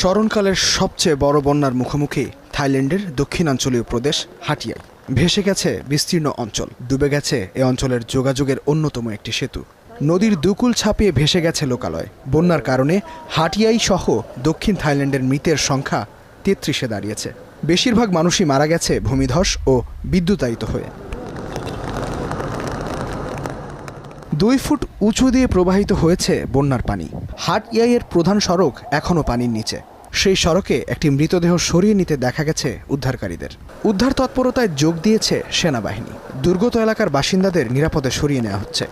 স্মরণকালের সবচেয়ে বড় বন্যার মুখোমুখি থাইল্যান্ডের দক্ষিণাঞ্চলীয় প্রদেশ হাটিয়াই ভেসে গেছে বিস্তীর্ণ অঞ্চল। ডুবে গেছে এ অঞ্চলের যোগাযোগের অন্যতম একটি সেতু। নদীর দুকুল ছাপিয়ে ভেসে গেছে লোকালয়। বন্যার কারণে হাটিয়াই সহ দক্ষিণ থাইল্যান্ডের মৃতের সংখ্যা তেত্রিশে দাঁড়িয়েছে। বেশিরভাগ মানুষই মারা গেছে ভূমিধস ও বিদ্যুতায়িত হয়ে। দুই ফুট উঁচু দিয়ে প্রবাহিত হয়েছে বন্যার পানি। হাট ইয়াইয়ের প্রধান সড়ক এখনও পানির নিচে। সেই সড়কে একটি মৃতদেহ সরিয়ে নিতে দেখা গেছে উদ্ধারকারীদের। উদ্ধার তৎপরতায় যোগ দিয়েছে সেনাবাহিনী। দুর্গত এলাকার বাসিন্দাদের নিরাপদে সরিয়ে নেওয়া হচ্ছে।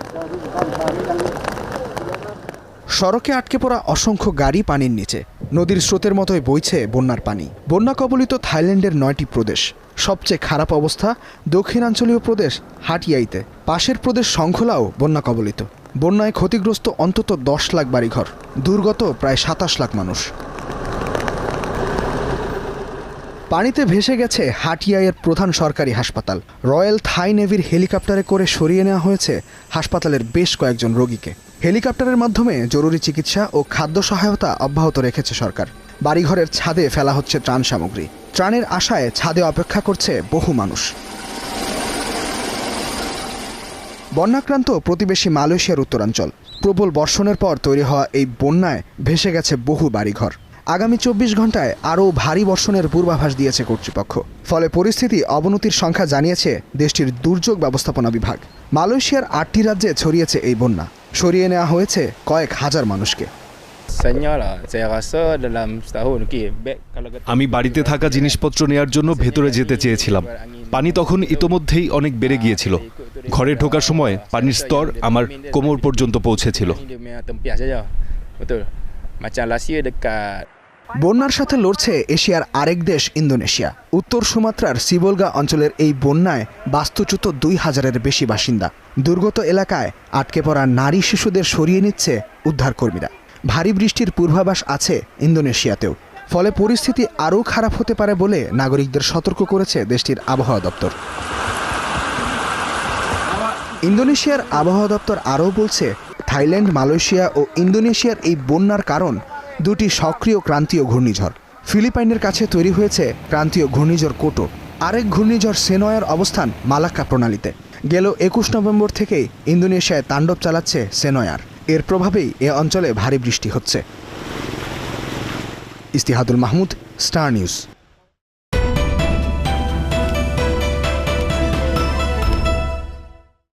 সড়কে আটকে পড়া অসংখ্য গাড়ি পানির নিচে। নদীর স্রোতের মতোই বইছে বন্যার পানি। বন্যা কবলিত থাইল্যান্ডের নয়টি প্রদেশ। সবচেয়ে খারাপ অবস্থা, দক্ষিণাঞ্চলীয় প্রদেশ হাটিয়াইতে। পাশের প্রদেশ শঙ্খলাও বন্যা কবলিত। বন্যায় ক্ষতিগ্রস্ত অন্তত দশ লাখ বাড়িঘর। দুর্গত প্রায় সাতাশ লাখ মানুষ। পানিতে ভেসে গেছে হাটিয়াইয়ের প্রধান সরকারি হাসপাতাল। রয়্যাল থাই নেভির হেলিকপ্টারে করে সরিয়ে নেওয়া হয়েছে হাসপাতালের বেশ কয়েকজন রোগীকে। হেলিকপ্টারের মাধ্যমে জরুরি চিকিৎসা ও খাদ্য সহায়তা অব্যাহত রেখেছে সরকার। বাড়িঘরের ছাদে ফেলা হচ্ছে ত্রাণ সামগ্রী। ত্রাণের আশায় ছাদে অপেক্ষা করছে বহু মানুষ। বন্যাক্রান্ত প্রতিবেশী মালয়েশিয়ার উত্তরাঞ্চল। প্রবল বর্ষণের পর তৈরি হওয়া এই বন্যায় ভেসে গেছে বহু বাড়িঘর। আগামী চব্বিশ ঘন্টায় আরও ভারী বর্ষণের পূর্বাভাস দিয়েছে কর্তৃপক্ষ। ফলে পরিস্থিতি অবনতির সংখ্যা জানিয়েছে দেশটির দুর্যোগ ব্যবস্থাপনা বিভাগ। মালয়েশিয়ার আটটি রাজ্যে ছড়িয়েছে এই বন্যা। সরিয়ে নেওয়া হয়েছে কয়েক হাজার মানুষকে। আমি বাড়িতে থাকা জিনিসপত্র নেয়ার জন্য ভেতরে যেতে চেয়েছিলাম। পানি তখন ইতোমধ্যেই অনেক বেড়ে গিয়েছিল। ঘরে ঢোকার সময় পানির স্তর আমার কোমর পর্যন্ত পৌঁছেছিল। Macam last year dekat বন্যার সাথে লড়ছে এশিয়ার আরেক দেশ, ইন্দোনেশিয়া। উত্তর সুমাত্রার সিবলগা অঞ্চলের এই বন্যায় বাস্তুচ্যুত দুই হাজারের বেশি বাসিন্দা। দুর্গত এলাকায় আটকে পড়া নারী শিশুদের সরিয়ে নিচ্ছে উদ্ধারকর্মীরা। ভারী বৃষ্টির পূর্বাভাস আছে ইন্দোনেশিয়াতেও। ফলে পরিস্থিতি আরও খারাপ হতে পারে বলে নাগরিকদের সতর্ক করেছে দেশটির আবহাওয়া দপ্তর। ইন্দোনেশিয়ার আবহাওয়া দপ্তর আরও বলছে, থাইল্যান্ড, মালয়েশিয়া ও ইন্দোনেশিয়ার এই বন্যার কারণ দুটি সক্রিয় ক্রান্তীয় ঘূর্ণিঝড়। ফিলিপাইনের কাছে তৈরি হয়েছে ক্রান্তীয় ঘূর্ণিঝড় কোটো। আরেক ঘূর্ণিঝড় সেনয়ের অবস্থান মালাক্কা প্রণালীতে। গেল একুশ নভেম্বর থেকেই ইন্দোনেশিয়ায় তাণ্ডব চালাচ্ছে সেনয়ার। এর প্রভাবেই এ অঞ্চলে ভারী বৃষ্টি হচ্ছে। Istihadul Mahmud, star news.